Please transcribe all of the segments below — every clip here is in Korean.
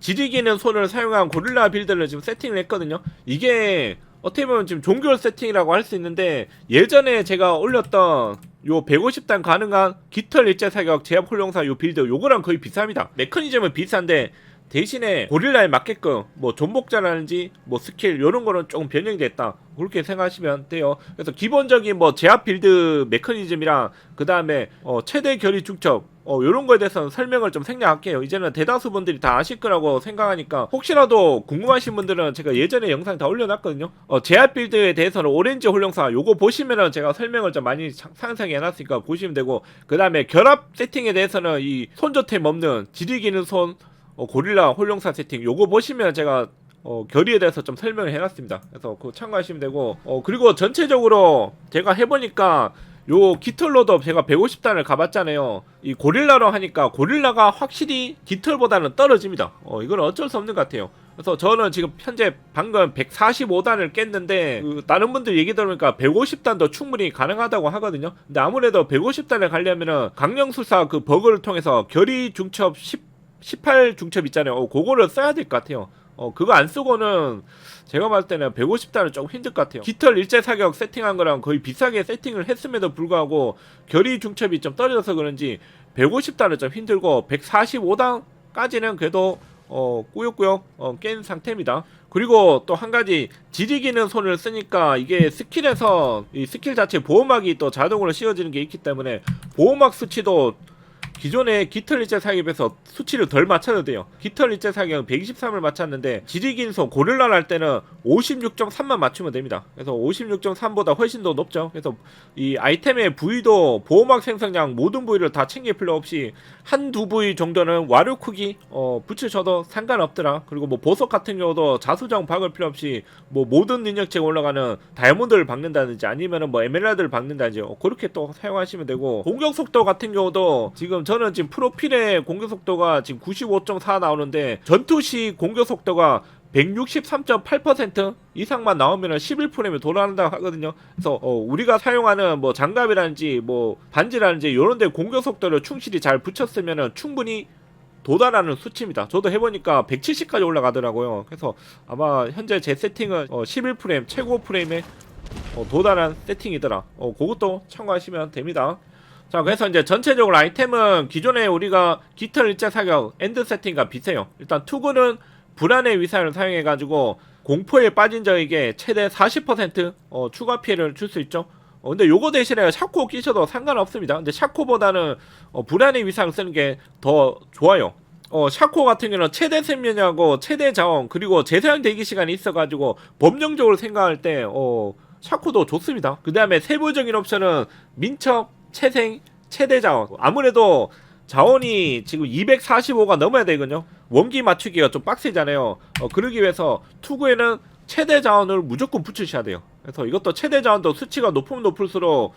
지지기는 손을 사용한 고릴라 빌드를 지금 세팅을 했거든요. 이게 어떻게 보면 지금 종결 세팅이라고 할 수 있는데 예전에 제가 올렸던 요 150단 가능한 깃털 일제 사격 제압 홀용사 요 빌드 요거랑 거의 비슷합니다. 메커니즘은 비슷한데 대신에 고릴라에 맞게끔 뭐 존복자라든지 뭐 스킬 요런 거는 조금 변형이 됐다 그렇게 생각하시면 돼요 그래서 기본적인 뭐 제압 빌드 메커니즘이랑 그 다음에 어 최대 결의 중첩 어 요런 거에 대해서는 설명을 좀 생략할게요 이제는 대다수 분들이 다 아실 거라고 생각하니까 혹시라도 궁금하신 분들은 제가 예전에 영상 다 올려놨거든요 어 제압 빌드에 대해서는 오렌지 홀령사 요거 보시면은 제가 설명을 좀 많이 상- 상세하게 해놨으니까 보시면 되고 그 다음에 결합 세팅에 대해서는 이 손조템 없는 지리기는 손 어, 고릴라 홀령사 세팅 요거 보시면 제가 어, 결의에 대해서 좀 설명을 해놨습니다. 그래서 그거 참고하시면 되고 어, 그리고 전체적으로 제가 해보니까 요 깃털로도 제가 150단을 가봤잖아요. 이 고릴라로 하니까 고릴라가 확실히 깃털보다는 떨어집니다. 어, 이건 어쩔 수 없는 것 같아요. 그래서 저는 지금 현재 방금 145단을 깼는데 그 다른 분들 얘기 들으니까 150단도 충분히 가능하다고 하거든요. 근데 아무래도 150단을 가려면은 강령술사 그 버그를 통해서 결의 중첩 10 18 중첩 있잖아요. 어, 그거를 써야 될 것 같아요. 어, 그거 안 쓰고는 제가 봤을 때는 150단은 조금 힘들 것 같아요. 깃털 일제 사격 세팅한 거랑 거의 비슷하게 세팅을 했음에도 불구하고 결의 중첩이 좀 떨어져서 그런지 150단은 좀 힘들고 145단까지는 그래도 어, 꾸역꾸역 어, 깬 상태입니다. 그리고 또 한 가지 지리기는 손을 쓰니까 이게 스킬에서 이 스킬 자체 보호막이 또 자동으로 씌워지는 게 있기 때문에 보호막 수치도 기존의 깃털 일제 사격에 비해서 수치를 덜 맞춰도 돼요. 깃털 일제 사격은 123을 맞췄는데 지리긴소 고릴라를 할 때는 56.3만 맞추면 됩니다. 그래서 56.3보다 훨씬 더 높죠. 그래서 이 아이템의 부위도 보호막 생성량 모든 부위를 다 챙길 필요 없이 한두 부위 정도는 와류 크기 어, 붙이셔도 상관없더라. 그리고 뭐 보석 같은 경우도 자수정 박을 필요 없이 뭐 모든 능력치가 올라가는 다이아몬드를 박는다든지 아니면은 뭐 에메랄드를 박는다든지 어, 그렇게 또 사용하시면 되고 공격 속도 같은 경우도 지금 저는 지금 프로필의 공격 속도가 지금 95.4 나오는데 전투 시 공격 속도가 163.8% 이상만 나오면 11%면 돌아간다 하거든요. 그래서 어, 우리가 사용하는 뭐 장갑이라든지 뭐 반지라든지 이런데 공격 속도를 충실히 잘 붙였으면 충분히 도달하는 수치입니다. 저도 해보니까 170까지 올라가더라고요. 그래서 아마 현재 제 세팅은 어, 11프레임 최고 프레임에 어, 도달한 세팅이더라. 어, 그것도 참고하시면 됩니다. 자, 그래서 이제 전체적으로 아이템은 기존에 우리가 깃털 일제 사격 엔드 세팅과 비슷해요. 일단 투구는 불안의 위사를 사용해 가지고 공포에 빠진 적에게 최대 40% 어, 추가 피해를 줄 수 있죠. 어, 근데 요거 대신에 샤코 끼셔도 상관없습니다. 근데 샤코보다는 어, 불안의 위상을 쓰는 게 더 좋아요. 어, 샤코 같은 경우는 최대 생명하고 최대 자원 그리고 재사용 대기 시간이 있어가지고 법령적으로 생각할 때 어, 샤코도 좋습니다. 그 다음에 세부적인 옵션은 민첩, 채생, 최대 자원. 아무래도 자원이 지금 245가 넘어야 되거든요. 원기 맞추기가 좀 빡세잖아요. 어, 그러기 위해서 투구에는 최대 자원을 무조건 붙이셔야 돼요. 그래서 이것도 최대 자원도 수치가 높으면 높을수록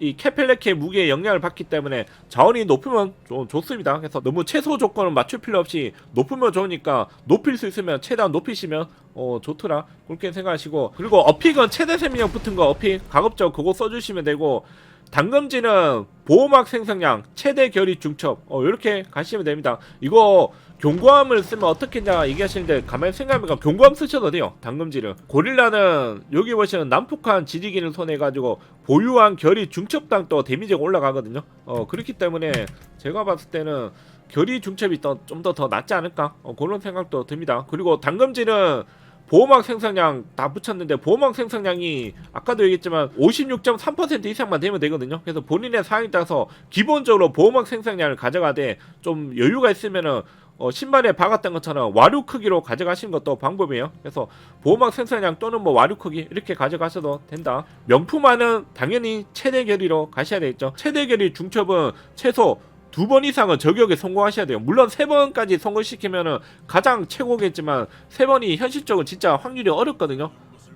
이 캐펠레케 무게에 영향을 받기 때문에 자원이 높으면 좀 좋습니다. 그래서 너무 최소 조건을 맞출 필요 없이 높으면 좋으니까 높일 수 있으면 최대한 높이시면 어 좋더라 그렇게 생각하시고 그리고 어픽은 최대 생명 붙은 거 어픽 가급적 그거 써주시면 되고 당금지는 보호막 생성량 최대 결의 중첩. 어 이렇게 가시면 됩니다. 이거 경고함을 쓰면 어떻겠냐 얘기하시는데 가만히 생각해보니까 경고함 쓰셔도 돼요 당금지를 고릴라는 여기 보시면 난폭한 지지기를 손해 가지고 보유한 결의 중첩당 또 데미지가 올라가거든요. 어 그렇기 때문에 제가 봤을 때는 결의 중첩이 좀더더 낫지 않을까? 어, 그런 생각도 듭니다. 그리고 당금지는 보호막 생성량 다 붙였는데 보호막 생성량이 아까도 얘기했지만 56.3% 이상만 되면 되거든요. 그래서 본인의 상황에 따라서 기본적으로 보호막 생성량을 가져가되 좀 여유가 있으면은 어, 신발에 박았던 것처럼 와류 크기로 가져가시는 것도 방법이에요. 그래서 보호막 생성량 또는 뭐 와류 크기 이렇게 가져가셔도 된다. 명품화는 당연히 최대 결의로 가셔야 되겠죠. 최대 결의 중첩은 최소 두 번 이상은 저격에 성공하셔야 돼요. 물론 세 번까지 성공시키면은 가장 최고겠지만 세 번이 현실적으로 진짜 확률이 어렵거든요.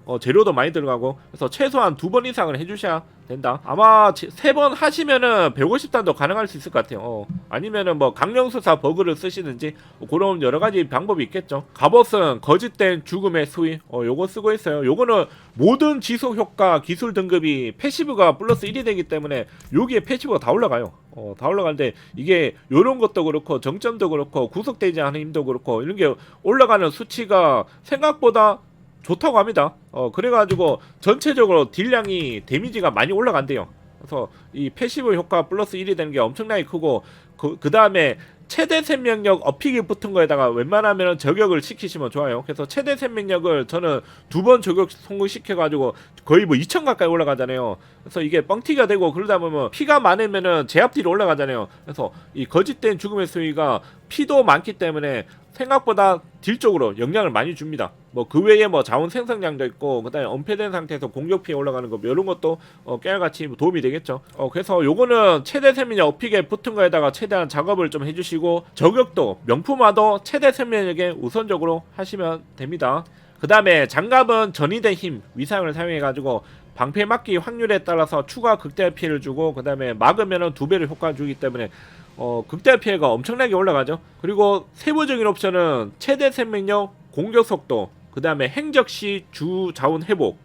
어, 재료도 많이 들어가고 그래서 최소한 두 번 이상을 해주셔야 된다. 아마 세 번 하시면은 150단도 가능할 수 있을 것 같아요. 어, 아니면은 뭐 강령수사 버그를 쓰시든지 뭐 그런 여러 가지 방법이 있겠죠. 갑옷은 거짓된 죽음의 수위. 어, 요거 쓰고 있어요. 요거는 모든 지속 효과 기술 등급이 패시브가 플러스 1이 되기 때문에 여기에 패시브가 다 올라가요. 어, 다 올라가는데 이게 요런 것도 그렇고 정점도 그렇고 구속되지 않은 힘도 그렇고 이런 게 올라가는 수치가 생각보다 좋다고 합니다. 어 그래가지고 전체적으로 딜량이 데미지가 많이 올라간대요. 그래서 이 패시브 효과 플러스 1이 되는 게 엄청나게 크고 그, 그 다음에 최대 생명력 업히기 붙은 거에다가 웬만하면 저격을 시키시면 좋아요. 그래서 최대 생명력을 저는 두 번 저격 성공시켜가지고 거의 뭐 2천 가까이 올라가잖아요. 그래서 이게 뻥튀기가 되고 그러다 보면 피가 많으면은 제압딜이 올라가잖아요. 그래서 이 거짓된 죽음의 수위가 피도 많기 때문에 생각보다 딜 쪽으로 영향을 많이 줍니다. 뭐 그 외에 뭐 자원 생성량도 있고 그다음에 은폐된 상태에서 공격 피해 올라가는 거뭐 이런 것도 어, 깨알같이 도움이 되겠죠. 어 그래서 요거는 최대 생명력 어픽에 붙은 거에다가 최대한 작업을 좀 해주시고 저격도 명품화도 최대 생명력에 우선적으로 하시면 됩니다. 그 다음에 장갑은 전이된 힘 위상을 사용해 가지고 방패 맞기 확률에 따라서 추가 극대 피해를 주고 그 다음에 막으면은 두 배를 효과 주기 때문에 어, 극대 피해가 엄청나게 올라가죠. 그리고 세부적인 옵션은 최대 생명력, 공격 속도, 그 다음에 행적 시 주 자원 회복.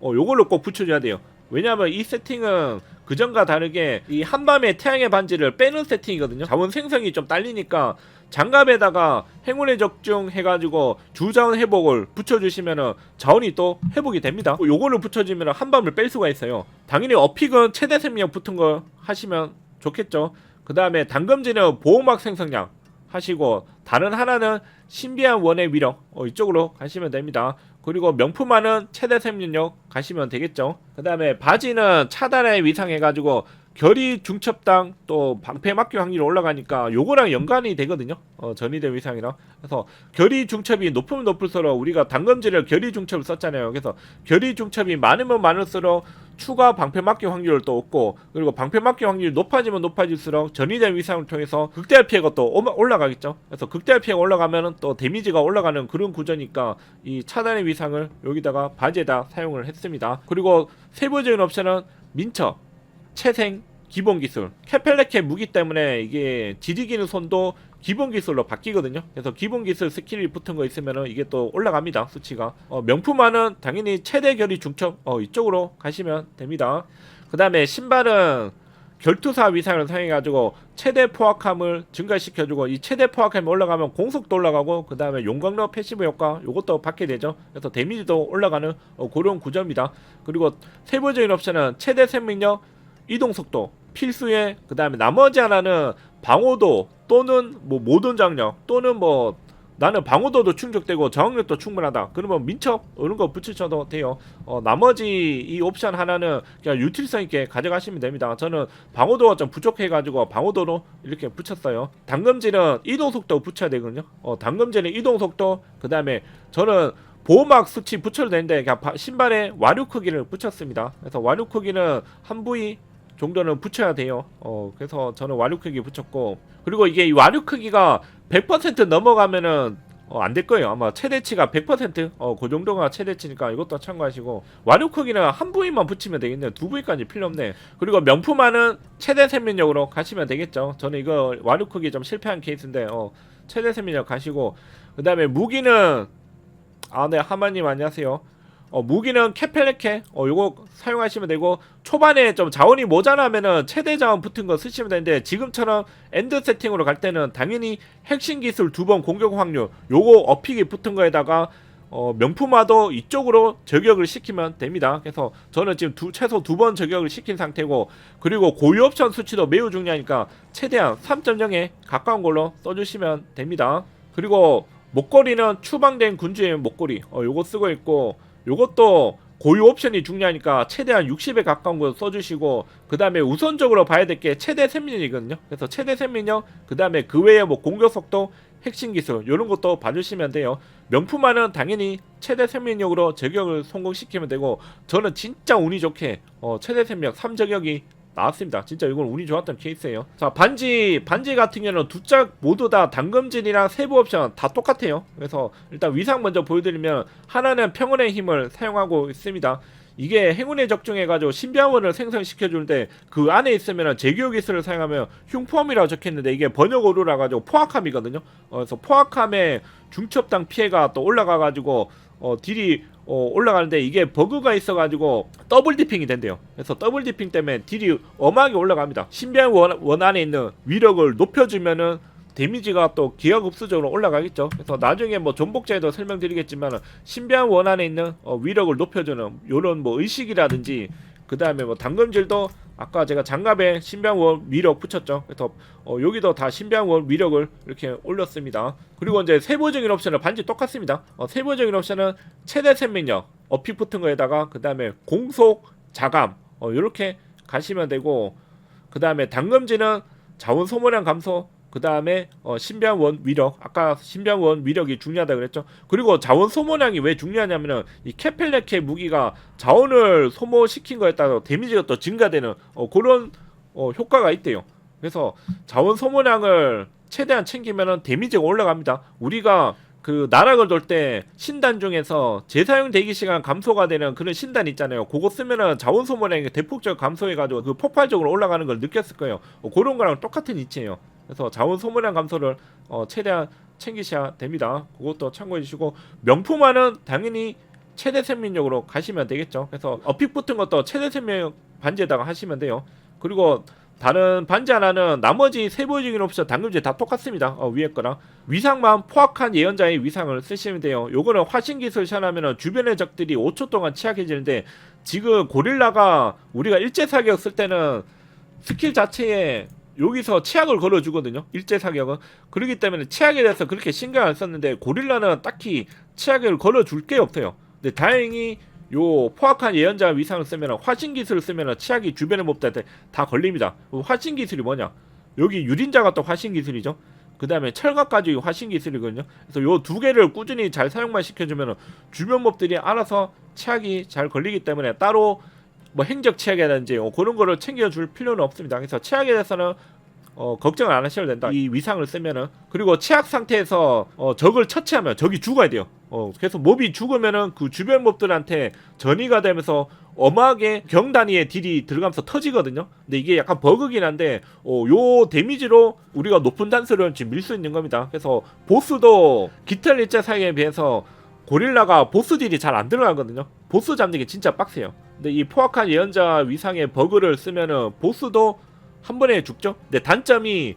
어, 요걸로 꼭 붙여줘야 돼요. 왜냐하면 이 세팅은 그전과 다르게 이 한밤의 태양의 반지를 빼는 세팅이거든요. 자원 생성이 좀 딸리니까 장갑에다가 행운의 적중 해가지고 주자원 회복을 붙여주시면은 자원이 또 회복이 됩니다. 요거를 붙여주면 한밤을 뺄 수가 있어요. 당연히 어픽은 최대 생명 붙은 거 하시면 좋겠죠. 그 다음에 당금지는 보호막 생성량 하시고 다른 하나는 신비한 원의 위력 어, 이쪽으로 가시면 됩니다. 그리고 명품화는 최대 생명력 가시면 되겠죠. 그 다음에 바지는 차단에 위상해가지고 결이 중첩당 또 방패 막기 확률이 올라가니까 요거랑 연관이 되거든요. 어, 전이된 위상이랑 그래서 결이 중첩이 높으면 높을수록 우리가 당금지를 결이 중첩을 썼잖아요. 그래서 결이 중첩이 많으면 많을수록 추가 방패 막기 확률을 또 얻고 그리고 방패 막기 확률이 높아지면 높아질수록 전이된 위상을 통해서 극대화 피해가 또 올라가겠죠. 그래서 극대화 피해가 올라가면은 또 데미지가 올라가는 그런 구조니까 이 차단의 위상을 여기다가 바지에다 사용을 했습니다. 그리고 세부적인 옵션은 민첩 채생 기본 기술 캐펠레케 무기 때문에 이게 지지기는 손도 기본 기술로 바뀌거든요. 그래서 기본 기술 스킬이 붙은 거 있으면은 이게 또 올라갑니다. 수치가. 어, 명품화는 당연히 최대 결이 중첩 어, 이쪽으로 가시면 됩니다. 그 다음에 신발은 결투사 위상을 사용해가지고 최대 포악함을 증가시켜주고 이 최대 포악함이 올라가면 공속도 올라가고 그 다음에 용광로 패시브 효과 요것도 받게 되죠. 그래서 데미지도 올라가는 어, 그런 구조입니다. 그리고 세부적인 옵션은 최대 생명력, 이동 속도 필수에 그 다음에 나머지 하나는 방어도 또는 뭐 모든 장력 또는 뭐 나는 방어도도 충족되고 저항력도 충분하다. 그러면 민첩 이런 거 붙이셔도 돼요. 어, 나머지 이 옵션 하나는 그냥 유틸성 있게 가져가시면 됩니다. 저는 방어도가 좀 부족해가지고 방어도로 이렇게 붙였어요. 당금질은 이동 속도 붙여야 되거든요. 어, 당금질은 이동 속도 그 다음에 저는 보호막 수치 붙여도 되는데 그냥 바- 신발에 와류 크기를 붙였습니다. 그래서 와류 크기는 한 부위 정도는 붙여야 돼요. 어, 그래서 저는 와류 크기 붙였고 그리고 이게 이 와류 크기가 100% 넘어가면은 어, 안 될 거예요. 아마 최대치가 100% 어, 그 정도가 최대치니까 이것도 참고하시고 와류 크기는 한 부위만 붙이면 되겠네요. 두 부위까지 필요 없네. 그리고 명품화는 최대 생명력으로 가시면 되겠죠. 저는 이거 와류 크기 좀 실패한 케이스인데 어, 최대 생명력 가시고 그 다음에 무기는 아, 네, 하마님 안녕하세요. 어, 무기는 캐펠레케, 어, 요거 사용하시면 되고, 초반에 좀 자원이 모자라면은 최대 자원 붙은 거 쓰시면 되는데, 지금처럼 엔드 세팅으로 갈 때는 당연히 핵심 기술 두 번 공격 확률, 요거 어픽이 붙은 거에다가, 어, 명품화도 이쪽으로 저격을 시키면 됩니다. 그래서 저는 지금 두, 최소 두 번 저격을 시킨 상태고, 그리고 고유 옵션 수치도 매우 중요하니까, 최대한 3.0에 가까운 걸로 써주시면 됩니다. 그리고 목걸이는 추방된 군주의 목걸이 어 요거 쓰고 있고 요것도 고유 옵션이 중요하니까 최대한 60에 가까운 거 써주시고 그 다음에 우선적으로 봐야 될 게 최대 생민력이거든요. 그래서 최대 생민력 그 다음에 그 외에 뭐 공격 속도 핵심 기술 이런 것도 봐주시면 돼요. 명품화는 당연히 최대 생민력으로 저격을 성공시키면 되고 저는 진짜 운이 좋게 어 최대 생명 3저격이 나왔습니다. 진짜 이건 운이 좋았던 케이스예요. 자 반지 반지 같은 경우는 두 짝 모두 다 당금질이랑 세부 옵션 다 똑같아요. 그래서 일단 위상 먼저 보여드리면 하나는 평온의 힘을 사용하고 있습니다. 이게 행운에 적중해가지고 신비한원을 생성시켜주는데 그 안에 있으면 제기호 기술을 사용하면 흉포함이라고 적혀있는데 이게 번역어루라 가지고 포악함이거든요. 어, 그래서 포악함에 중첩당 피해가 또 올라가가지고 어, 딜이 어, 올라가는데 이게 버그가 있어가지고 더블 디핑이 된대요. 그래서 더블 디핑 때문에 딜이 엄하게 올라갑니다. 신비한 원, 원 안에 있는 위력을 높여주면은 데미지가 또 기하급수적으로 올라가겠죠. 그래서 나중에 뭐 전복자에도 설명드리겠지만 신비한 원 안에 있는 어, 위력을 높여주는 요런 뭐 의식이라든지 그 다음에 뭐 당금질도 아까 제가 장갑에 신비한 원 위력 붙였죠. 그래서 어, 여기도 다 신비한 원 위력을 이렇게 올렸습니다. 그리고 이제 세부적인 옵션은 반지 똑같습니다. 어, 세부적인 옵션은 최대 생명력 어피 붙은 거에다가 그 다음에 공속 자감 어, 이렇게 가시면 되고 그 다음에 당금질은 자원 소모량 감소 그 다음에 어, 신비한 원 위력 아까 신비한 원 위력이 중요하다 그랬죠 그리고 자원 소모량이 왜 중요하냐면은 이 케펠레케 무기가 자원을 소모시킨 거에 따라 데미지가 또 증가되는 어, 그런 어, 효과가 있대요 그래서 자원 소모량을 최대한 챙기면은 데미지가 올라갑니다 우리가 그 나락을 돌 때 신단 중에서 재사용 대기 시간 감소가 되는 그런 신단 있잖아요. 그거 쓰면은 자원 소모량이 대폭적으로 감소해가지고 그 폭발적으로 올라가는 걸 느꼈을 거예요. 어, 그런 거랑 똑같은 이치예요. 그래서 자원 소모량 감소를 어, 최대한 챙기셔야 됩니다. 그것도 참고해 주시고 명품화는 당연히 최대 생명력으로 가시면 되겠죠. 그래서 어픽 붙은 것도 최대 생명력 반지에다가 하시면 돼요. 그리고 다른 반지 하나는 나머지 세부적인 옵션 당금제 다 똑같습니다. 어, 위에 거랑 위상만 포악한 예언자의 위상을 쓰시면 돼요. 요거는 화신 기술 션하면 주변의 적들이 5초 동안 취약해지는데 지금 고릴라가 우리가 일제 사격 쓸 때는 스킬 자체에 여기서 치약을 걸어주거든요. 일제 사격은 그렇기 때문에 치약에 대해서 그렇게 신경 안 썼는데 고릴라는 딱히 치약을 걸어줄 게 없어요. 근데 다행히 요 포악한 예언자 위상을 쓰면 화신 기술을 쓰면 치약이 주변의 몹들한테 다 걸립니다. 그 화신 기술이 뭐냐? 여기 유린자가 또 화신 기술이죠. 그 다음에 철갑까지 화신 기술이거든요. 그래서 요 두 개를 꾸준히 잘 사용만 시켜주면 주변 몹들이 알아서 치약이 잘 걸리기 때문에 따로 뭐 행적 치약이라든지 어, 그런 거를 챙겨줄 필요는 없습니다. 그래서 치약에 대해서는 어, 걱정을 안 하셔도 된다. 이 위상을 쓰면은 그리고 치약 상태에서 어, 적을 처치하면 적이 죽어야 돼요. 어, 그래서 몹이 죽으면은 그 주변 몹들한테 전이가 되면서 어마하게 경 단위의 딜이 들어가면서 터지거든요. 근데 이게 약간 버그긴 한데 어, 요 데미지로 우리가 높은 단수를 지금 밀 수 있는 겁니다. 그래서 보스도 깃털 일제 사이에 비해서 고릴라가 보스 딜이 잘 안 들어가거든요. 보스 게 진짜 빡세요. 근데 이 포악한 예언자 위상의 버그를 쓰면은 보스도 한 번에 죽죠. 근데 단점이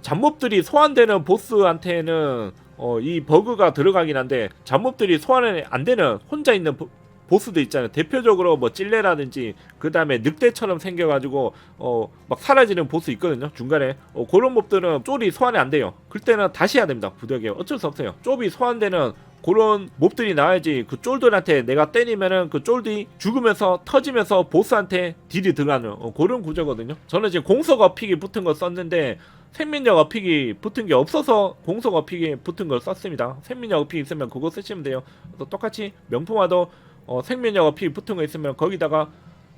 잡몹들이 소환되는 보스한테는 어, 이 버그가 들어가긴 한데 잡몹들이 소환이 안 되는 혼자 있는 보, 보스도 있잖아요. 대표적으로 뭐 찔레라든지 그 다음에 늑대처럼 생겨가지고 어 막 사라지는 보스 있거든요. 중간에 어, 그런 몹들은 쫄이 소환이 안 돼요. 그때는 다시 해야 됩니다. 부덕에 어쩔 수 없어요. 쫄이 소환되는 그런 몹들이 나와야지 그 쫄들한테 내가 때리면은 그 쫄들이 죽으면서 터지면서 보스한테 딜이 들어가는 어, 그런 구조거든요. 저는 지금 공석 어픽이 붙은 거 썼는데 생민력 어픽이 붙은 게 없어서 공석 어픽이 붙은 걸 썼습니다. 생민력 어픽 있으면 그거 쓰시면 돼요. 그래서 똑같이 명품화도 어, 생민력 어픽 붙은 거 있으면 거기다가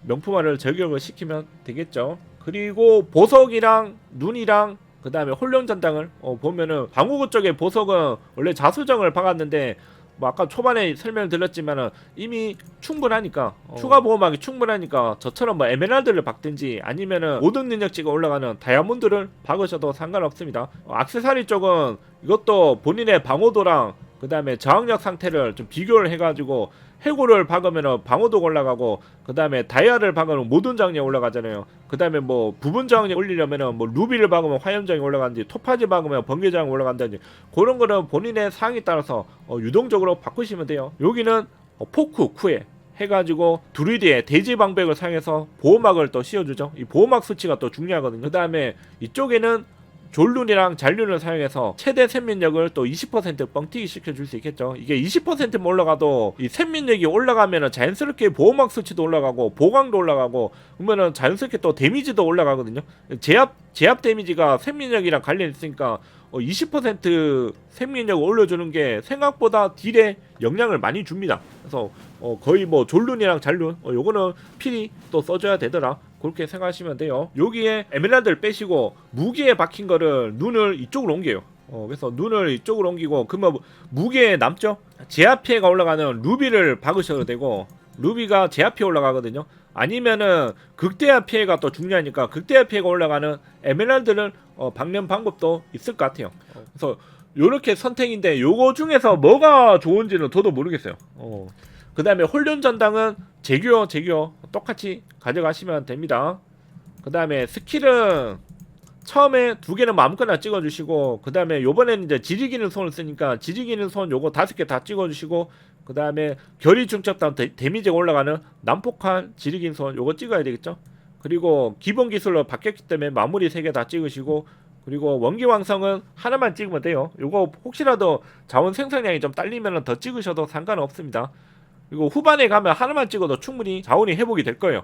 명품화를 적용을 시키면 되겠죠. 그리고 보석이랑 눈이랑 그 다음에 홀령 전당을 어, 보면은 방어구 쪽에 보석은 원래 자수정을 박았는데 뭐 아까 초반에 설명을 드렸지만은 이미 충분하니까 어, 추가 보호막이 충분하니까 저처럼 뭐 에메랄드를 박든지 아니면은 모든 능력치가 올라가는 다이아몬드를 박으셔도 상관없습니다. 어, 악세사리 쪽은 이것도 본인의 방어도랑 그 다음에 저항력 상태를 좀 비교를 해가지고 해골을 박으면 방어도가 올라가고 그 다음에 다이아를 박으면 모든 저항력이 올라가잖아요. 그 다음에 뭐 부분 저항력 올리려면은 뭐 루비를 박으면 화염 저항이 올라가는지 토파지 박으면 번개 저항이 올라간다든지 그런 거는 본인의 상황에 따라서 어, 유동적으로 바꾸시면 돼요. 여기는 어, 포크 쿠에 해가지고 두리드의 돼지 방백을 사용해서 보호막을 또 씌워주죠. 이 보호막 수치가 또 중요하거든요. 그 다음에 이쪽에는 졸룬이랑 잔륜을 사용해서 최대 생민력을 또 20% 뻥튀기 시켜줄 수 있겠죠. 이게 20%만 올라가도 이 생민력이 올라가면은 자연스럽게 보호막 수치도 올라가고 보강도 올라가고 그러면은 자연스럽게 또 데미지도 올라가거든요. 제압 제압 데미지가 생민력이랑 관련 있으니까 어, 20% 생민력을 올려주는 게 생각보다 딜에 영향을 많이 줍니다. 그래서 어, 거의 뭐 졸룬이랑 잔룬 어, 요거는 필히 또 써줘야 되더라. 그렇게 생각하시면 돼요. 여기에 에메랄드를 빼시고 무기에 박힌 거를 눈을 이쪽으로 옮겨요. 어, 그래서 눈을 이쪽으로 옮기고 그러면 무게에 남죠? 제압 피해가 올라가는 루비를 박으셔도 되고 루비가 제압 피해 올라가거든요. 아니면은 극대화 피해가 또 중요하니까 극대화 피해가 올라가는 에메랄드를 어, 박는 방법도 있을 것 같아요. 어, 그래서 요렇게 선택인데 요거 중에서 뭐가 좋은지는 저도 모르겠어요. 어. 그 다음에 홀륜 전당은 제규어 제규어 똑같이 가져가시면 됩니다. 그 다음에 스킬은 처음에 두 개는 마음껏나 찍어주시고 그 다음에 요번에는 이제 지리기는 손을 쓰니까 지리기는 손 요거 다섯 개 다 찍어주시고 그 다음에 결이 중첩단 데- 데미지가 올라가는 난폭한 지리긴 손 요거 찍어야 되겠죠. 그리고 기본 기술로 바뀌었기 때문에 마무리 세 개 다 찍으시고 그리고 원기왕성은 하나만 찍으면 돼요. 요거 혹시라도 자원 생산량이 좀 딸리면 더 찍으셔도 상관없습니다. 그리고 후반에 가면 하나만 찍어도 충분히 자원이 회복이 될 거예요.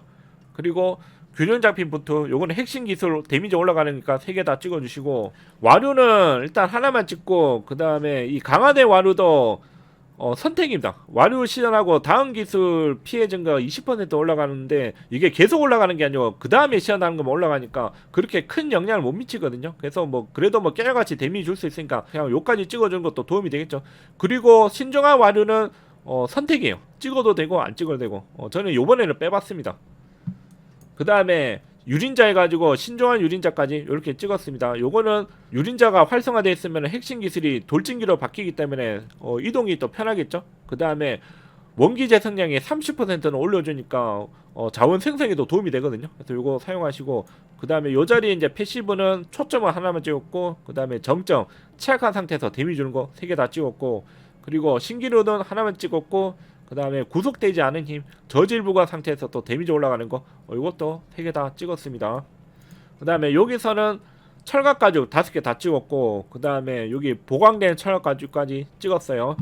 그리고 균형 잡힌 부트 요거는 핵심 기술 데미지 올라가니까 세 개 다 찍어주시고 와류는 일단 하나만 찍고 그 다음에 이 강화된 와류도 어, 선택입니다. 와류 시전하고 다음 기술 피해 증가 20% 올라가는데 이게 계속 올라가는 게 아니고 그 다음에 시전하는 거만 올라가니까 그렇게 큰 영향을 못 미치거든요. 그래서 뭐 그래도 뭐 깨알같이 데미지 줄 수 있으니까 그냥 요까지 찍어주는 것도 도움이 되겠죠. 그리고 신중한 와류는 어, 선택이에요. 찍어도 되고 안 찍어도 되고 어, 저는 요번에는 빼봤습니다. 그 다음에 유린자 해가지고 신중한 유린자까지 이렇게 찍었습니다. 요거는 유린자가 활성화되어 있으면 핵심 기술이 돌진기로 바뀌기 때문에 어, 이동이 또 편하겠죠. 그 다음에 원기 재생량이 30%는 올려주니까 어, 자원 생성에도 도움이 되거든요. 그래서 요거 사용하시고 그 다음에 요 자리에 이제 패시브는 초점을 하나만 찍었고 그 다음에 정점 취약한 상태에서 데미 주는 거 세 개 다 찍었고 그리고 신기루는 하나만 찍었고 그 다음에 구속되지 않은 힘 저질 부과 상태에서 또 데미지 올라가는 거 어, 이것도 세개다 찍었습니다. 그 다음에 여기서는 철갑 가죽 다섯 개다 찍었고 그 다음에 여기 보강된 철갑 가죽까지 찍었어요.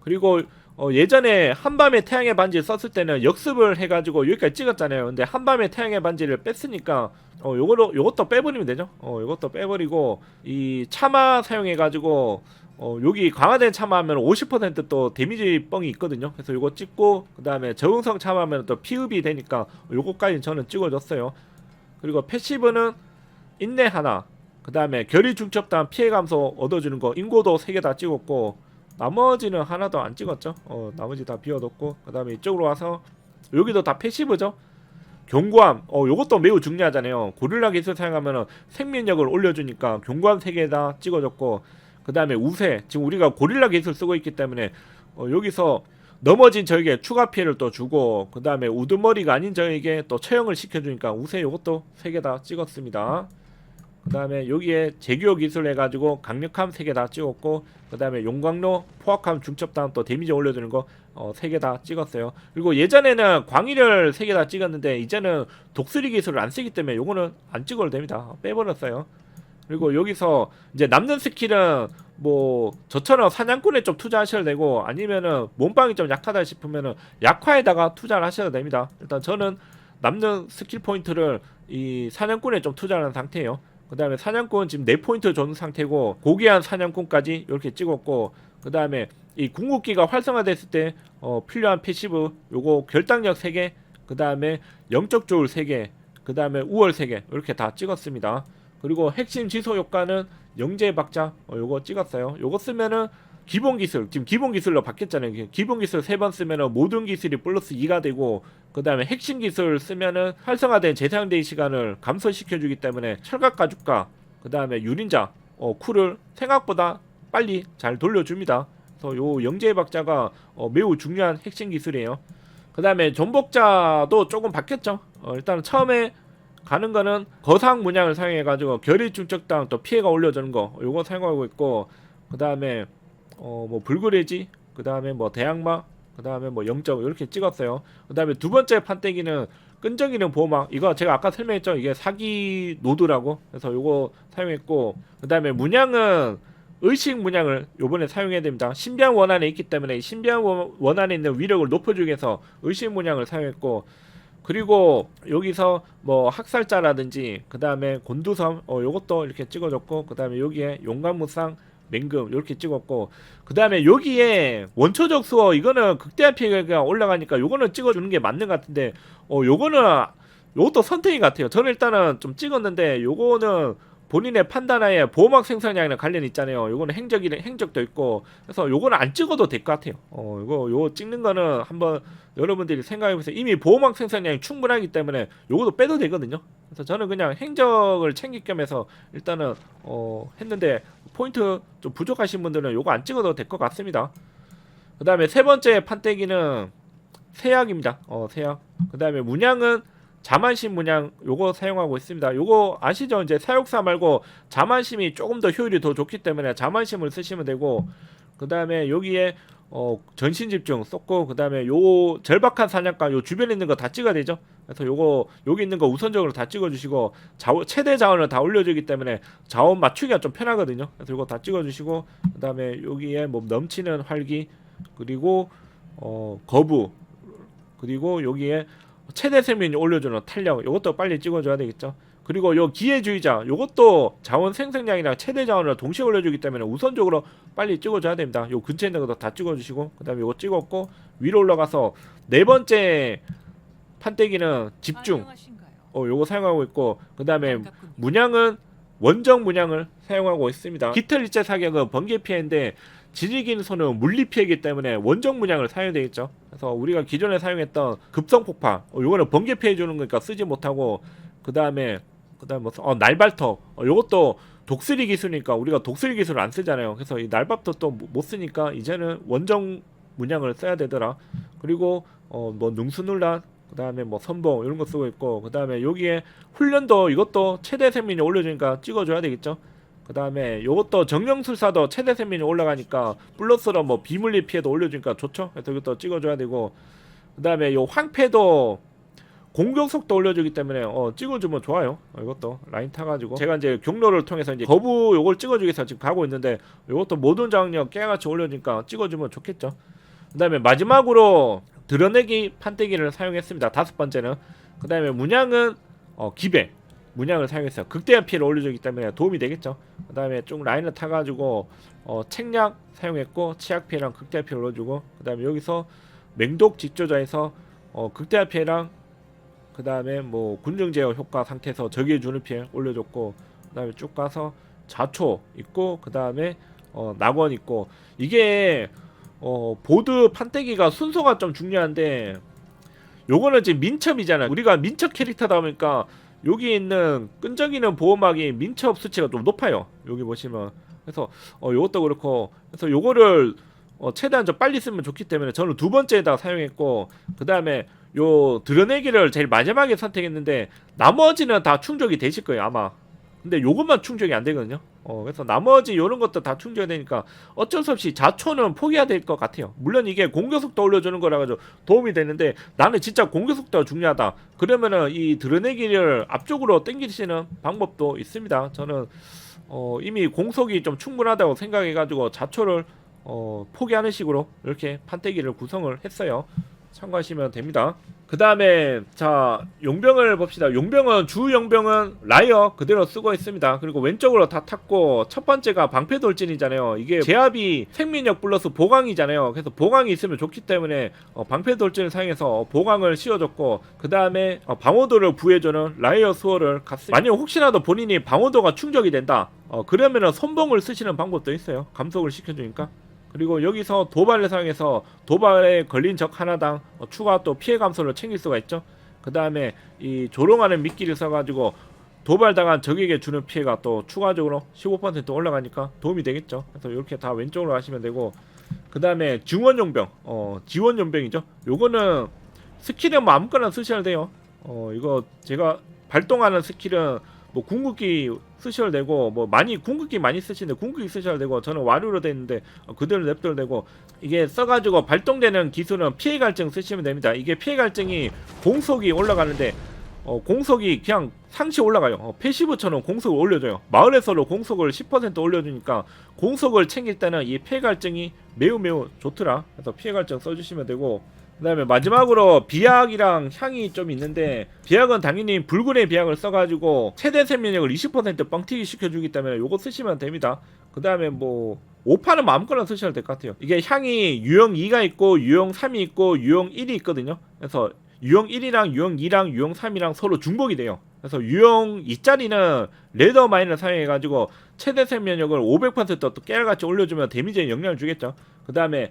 그리고 어, 예전에 한밤의 태양의 반지 썼을 때는 역습을 해가지고 여기까지 찍었잖아요. 근데 한밤의 태양의 반지를 뺐으니까 어 요거로 요것도 빼버리면 되죠. 어 요것도 빼버리고 이 차마 사용해가지고 어 여기 강화된 참하면 50%또 데미지 뻥이 있거든요. 그래서 요거 찍고 그 다음에 적응성 참하면 또 피흡이 되니까 요거까지 저는 찍어줬어요. 그리고 패시브는 인내 하나, 그 다음에 결의 중첩단 피해 감소 얻어주는 거 인고도 세개다 찍었고 나머지는 하나도 안 찍었죠. 어 나머지 다 비워뒀고 그 다음에 이쪽으로 와서 여기도 다 패시브죠. 경고함, 어 요것도 매우 중요하잖아요. 고릴라 기술 사용하면 생명력을 올려주니까 경고함 세개다 찍어줬고 그 다음에 우세 지금 우리가 고릴라 기술 쓰고 있기 때문에 어, 여기서 넘어진 저에게 추가 피해를 또 주고 그 다음에 우두머리가 아닌 저에게 또 처형을 시켜주니까 우세 요것도 세개다 찍었습니다. 그 다음에 여기에 제규어 기술 해가지고 강력함 세개다 찍었고 그 다음에 용광로 포악함 중첩다음 또 데미지 올려주는 거 어, 세개다 찍었어요. 그리고 예전에는 광의를 세개다 찍었는데 이제는 독수리 기술을 안 쓰기 때문에 요거는 안 찍어도 됩니다. 빼버렸어요. 그리고 여기서 이제 남는 스킬은 뭐 저처럼 사냥꾼에 좀 투자하셔도 되고 아니면은 몸빵이 좀 약하다 싶으면은 약화에다가 투자를 하셔도 됩니다. 일단 저는 남는 스킬 포인트를 이 사냥꾼에 좀 투자하는 상태예요. 그 다음에 사냥꾼 지금 4포인트 줬는 상태고 고귀한 사냥꾼까지 이렇게 찍었고 그 다음에 이 궁극기가 활성화됐을 때 어, 필요한 패시브 요거 결당력 3개 그 다음에 영적 조울 3개 그 다음에 우월 3개 이렇게 다 찍었습니다 그리고 핵심 지소 효과는 영재 박자 어, 요거 찍었어요. 요거 쓰면은 기본 기술 지금 기본 기술로 바뀌었잖아요. 기본 기술 3번 쓰면은 모든 기술이 플러스 2가 되고 그 다음에 핵심 기술 쓰면은 활성화된 재사용되기 시간을 감소시켜 주기 때문에 철갑 가죽과 그 다음에 유린자 어, 쿨을 생각보다 빨리 잘 돌려줍니다. 그래서 요 영재 박자가 어, 매우 중요한 핵심 기술이에요. 그 다음에 전복자도 조금 바뀌었죠. 어, 일단 처음에 가는 거는 거상 문양을 사용해 가지고 결의 중적당 또 피해가 올려주는 거 요거 사용하고 있고 그 다음에 어 뭐 불그레지 그 다음에 뭐 대항마 그 다음에 뭐 영적 이렇게 찍었어요. 그 다음에 두 번째 판때기는 끈적이는 보호막 이거 제가 아까 설명했죠? 이게 사기 노드라고 그래서 요거 사용했고 그 다음에 문양은 의식 문양을 요번에 사용해야 됩니다. 신비한 원안에 있기 때문에 신비한 원- 원안에 있는 위력을 높여주기 위해서 의식 문양을 사용했고 그리고 여기서 뭐 학살자라든지 그 다음에 곤두섬 어 요것도 이렇게 찍어줬고 그 다음에 여기에 용감무쌍 맹금 이렇게 찍었고 그 다음에 여기에 원초적 수어 이거는 극대화 피해가 올라가니까 요거는 찍어주는 게 맞는 것 같은데 어 요거는 요것도 선택인 것 같아요. 저는 일단은 좀 찍었는데 요거는 본인의 판단하에 보호막 생산량이랑 관련이 있잖아요. 요거는 행적이 행적도 있고 그래서 요거는 안 찍어도 될 것 같아요. 어 요거 찍는 거는 한번 여러분들이 생각해 보세요. 이미 보호막 생산량이 충분하기 때문에 요것도 빼도 되거든요. 그래서 저는 그냥 행적을 챙길 겸해서 일단은 어 했는데 포인트 좀 부족하신 분들은 요거 안 찍어도 될 것 같습니다. 그 다음에 세 번째 판때기는 세약입니다. 어 세약. 그 다음에 문양은 자만심 문양 요거 사용하고 있습니다. 요거 아시죠? 이제 사육사 말고 자만심이 조금 더 효율이 더 좋기 때문에 자만심을 쓰시면 되고 그 다음에 여기에 어 전신 집중 썼고 그 다음에 요 절박한 사냥감 요 주변에 있는 거 다 찍어야 되죠. 그래서 요거 여기 있는 거 우선적으로 다 찍어주시고 자원, 최대 자원을 다 올려주기 때문에 자원 맞추기가 좀 편하거든요. 그래서 요거 다 찍어주시고 그 다음에 여기에 뭐 넘치는 활기 그리고 어 거부 그리고 여기에 최대 생명이 올려주는 탄력 이것도 빨리 찍어줘야 되겠죠. 그리고 요 기회주의자 요것도 자원 생성량이랑 최대 자원을 동시에 올려주기 때문에 우선적으로 빨리 찍어줘야 됩니다. 요 근처에 있는 것도 다 찍어주시고 그 다음에 요거 찍었고 위로 올라가서 네 번째 판때기는 집중? 어 요거 사용하고 있고 그 다음에 반갑군요. 문양은 원정 문양을 사용하고 있습니다. 깃털 일제 사격은 번개 피해인데 지리긴 손은 물리 피해이기 때문에 원정 문양을 사용해야 되겠죠. 그래서 우리가 기존에 사용했던 급성 폭파, 어, 요거는 번개 피해 주는 거니까 쓰지 못하고 그 다음에 그 다음에 뭐 어, 날발톱, 어, 요것도 독수리 기술이니까 우리가 독수리 기술을 안 쓰잖아요. 그래서 이 날밥도 또 못 쓰니까 이제는 원정 문양을 써야 되더라. 그리고 어 뭐 능수놀란 그 다음에 뭐 선봉 이런 거 쓰고 있고 그 다음에 여기에 훈련도 이것도 최대 생민이 올려주니까 찍어줘야 되겠죠. 그 다음에 요것도 정령술사도 최대 생민이 올라가니까 플러스로 뭐 비물리 피해도 올려주니까 좋죠. 그래서 이것도 찍어줘야 되고 그 다음에 요 황패도 공격 속도 올려주기 때문에 어 찍어주면 좋아요. 어, 이것도 라인 타가지고 제가 이제 경로를 통해서 이제 거부 요걸 찍어주기 위해서 지금 가고 있는데 요것도 모든 장력 깨같이 올려주니까 찍어주면 좋겠죠. 그 다음에 마지막으로 드러내기 판때기를 사용했습니다. 다섯 번째는 그 다음에 문양은 어, 기배 문양을 사용했어요. 극대한 피해를 올려주기 때문에 도움이 되겠죠. 그 다음에 쭉 라인을 타가지고 어, 책략 사용했고 치약 피해랑 극대한 피해 올려주고 그 다음에 여기서 맹독 직조자에서 어, 극대한 피해랑 그 다음에 뭐 군중 제어 효과 상태에서 적에 주는 피해 올려줬고 그 다음에 쭉 가서 자초 있고 그 다음에 어, 낙원 있고 이게 어, 보드 판때기가 순서가 좀 중요한데 요거는 지금 민첩이잖아요. 우리가 민첩 캐릭터다 보니까 여기 있는 끈적이는 보호막이 민첩 수치가 좀 높아요. 여기 보시면 그래서 어 요것도 그렇고 그래서 요거를 어 최대한 좀 빨리 쓰면 좋기 때문에 저는 두 번째에다 사용했고 그 다음에 요 드러내기를 제일 마지막에 선택했는데 나머지는 다 충족이 되실 거예요 아마. 근데 요것만 충족이 안 되거든요. 어 그래서 나머지 요런 것도 다 충족이 되니까 어쩔 수 없이 자초는 포기해야 될 것 같아요. 물론 이게 공격 속도 올려주는 거라 가지고 도움이 되는데 나는 진짜 공격 속도가 중요하다. 그러면은 이 드러내기를 앞쪽으로 당기시는 방법도 있습니다. 저는 어 이미 공속이 좀 충분하다고 생각해가지고 자초를 어 포기하는 식으로 이렇게 판때기를 구성을 했어요. 참고하시면 됩니다. 그 다음에 자 용병을 봅시다. 용병은 주 용병은 라이어 그대로 쓰고 있습니다. 그리고 왼쪽으로 다 탔고 첫 번째가 방패 돌진이잖아요. 이게 제압이 생민력 플러스 보강이잖아요. 그래서 보강이 있으면 좋기 때문에 어, 방패 돌진을 사용해서 보강을 씌워줬고 그 다음에 어, 방어도를 부여주는 라이어 수호를 갔습니다. 만약 혹시라도 본인이 방어도가 충족이 된다. 어, 그러면은 선봉을 쓰시는 방법도 있어요. 감속을 시켜주니까. 그리고 여기서 도발을 사용해서 도발에 걸린 적 하나당 어, 추가 또 피해 감소를 챙길 수가 있죠. 그 다음에 이 조롱하는 미끼를 써가지고 도발당한 적에게 주는 피해가 또 추가적으로 15% 올라가니까 도움이 되겠죠. 그래서 이렇게 다 왼쪽으로 하시면 되고 그 다음에 지원용병, 어 지원용병이죠. 요거는 스킬은 뭐 아무거나 쓰셔도 돼요. 어 이거 제가 발동하는 스킬은 뭐 궁극기 쓰셔도 되고 뭐 많이 궁극기 많이 쓰시는데 궁극기 쓰셔도 되고 저는 와류로 돼 있는데 어, 그대로 냅둬도 되고 이게 써가지고 발동되는 기술은 피해 갈증 쓰시면 됩니다. 이게 피해 갈증이 공속이 올라가는데 어, 공속이 그냥 상시 올라가요. 어, 패시브처럼 공속을 올려줘요. 마을에서도 공속을 10% 올려주니까 공속을 챙길 때는 이 피해 갈증이 매우 매우 좋더라. 그래서 피해 갈증 써주시면 되고 그다음에 마지막으로 비약이랑 향이 좀 있는데 비약은 당연히 붉은의 비약을 써가지고 최대 생명력을 20% 뻥튀기 시켜주기 때문에 요거 쓰시면 됩니다. 그다음에 뭐 오파는 마음껏 쓰셔도 될 것 같아요. 이게 향이 유형 2가 있고 유형 3이 있고 유형 1이 있거든요. 그래서 유형 1이랑 유형 2랑 유형 3이랑 서로 중복이 돼요. 그래서 유형 2짜리는 레더 마인을 사용해가지고 최대 생명력을 500%또 깨알같이 올려주면 데미지에 영향을 주겠죠. 그 다음에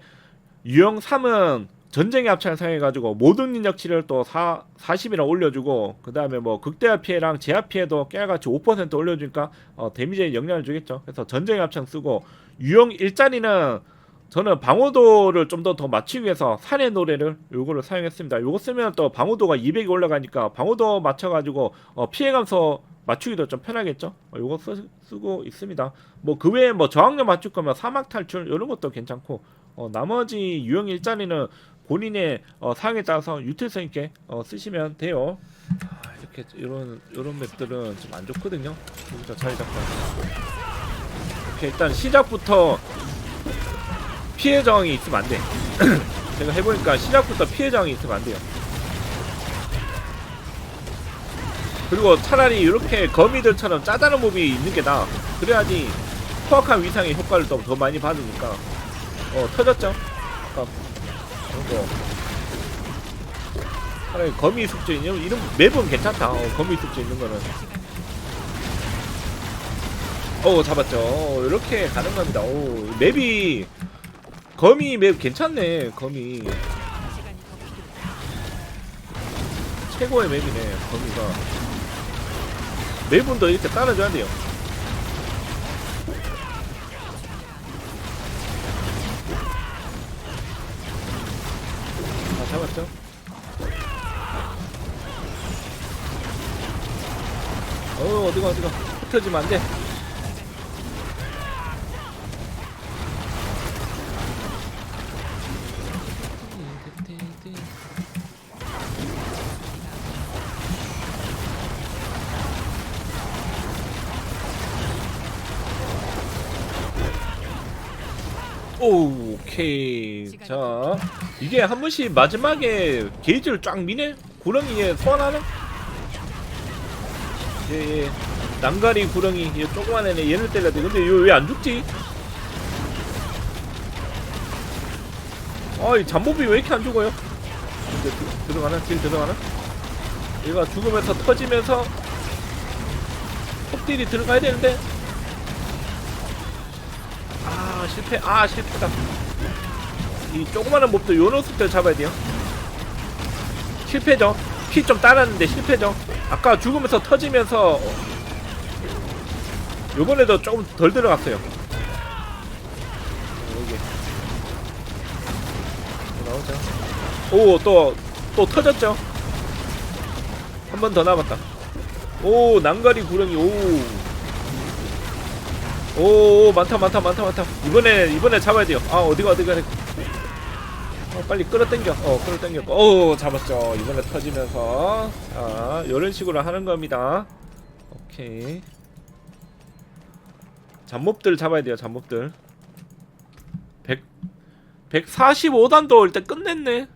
유형 3은 전쟁의 합창을 사용해가지고 모든 능력치를 또 4, 40이나 올려주고 그 다음에 뭐 극대화 피해랑 제압 피해도 깨알같이 5% 올려주니까 어, 데미지에 영향을 주겠죠. 그래서 전쟁의 합창 쓰고 유형 1짜리는 저는 방어도를 좀 더 더 맞추기 위해서 산의 노래를 요거를 사용했습니다. 요거 쓰면 또 방어도가 200이 올라가니까 방어도 맞춰가지고 어, 피해 감소 맞추기도 좀 편하겠죠. 어, 요거 쓰, 쓰고 있습니다. 뭐 그 외에 뭐 저항력 맞출 거면 사막 탈출 이런 것도 괜찮고 어, 나머지 유형 일자리는 본인의 어, 사양에 따라서 유틸성 있게 어, 쓰시면 돼요. 아, 이렇게 이런 이런 맵들은 좀 안 좋거든요. 여기서 자리 잡고 이렇게 일단 시작부터 피해 저항이 있으면 안 돼. 제가 해보니까 시작부터 피해 저항이 있으면 안 돼요. 그리고 차라리 이렇게 거미들처럼 짜다는 몹이 있는 게 나아. 그래야지 포악한 위상의 효과를 더, 더 많이 받으니까. 어, 터졌죠? 아까 이거. 차라리 거미 숙제, 이런, 이런 맵은 괜찮다. 어, 거미 숙제 있는 거는. 어, 잡았죠. 어, 이렇게 가는 겁니다. 오, 맵이 거미 맵 괜찮네 거미 최고의 맵이네 거미가 맵은 더 이렇게 따라줘야 돼요 잡았죠? 어 어디가 어디가 흩어지면 안돼 오, 오케이. 자, 이게 한 번씩 마지막에 게이지를 쫙 미네? 구렁이에 소환하나? 예, 예. 난가리 구렁이, 얘 조그만 애네. 얘를 때려야 돼. 근데 얘왜안 죽지? 아, 이 잠복이 왜 이렇게 안 죽어요? 이제 들- 들어가나? 딜 들어가나? 얘가 죽으면서 터지면서 톱딜이 들어가야 되는데 아 실패 아 실패다 이 조그마한 몹도 요 녀석 때 잡아야 돼요. 실패죠. 피좀 따랐는데 실패죠. 아까 죽으면서 터지면서 어, 요번에도 조금 덜 들어갔어요. 어, 여기 또 나오죠 오또 또 터졌죠? 한 번 더 남았다. 오 난가리 구렁이 오 오 많다 많다 많다 많다. 이번에 이번에 잡아야 돼요. 아 어디가 어디가 어, 빨리 끌어당겨. 어 끌어당겼고. 오 잡았죠. 이번에 터지면서. 자 이런 식으로 하는 겁니다. 오케이. 잡몹들 잡아야 돼요 잡몹들. 100 145단도 일단 끝냈네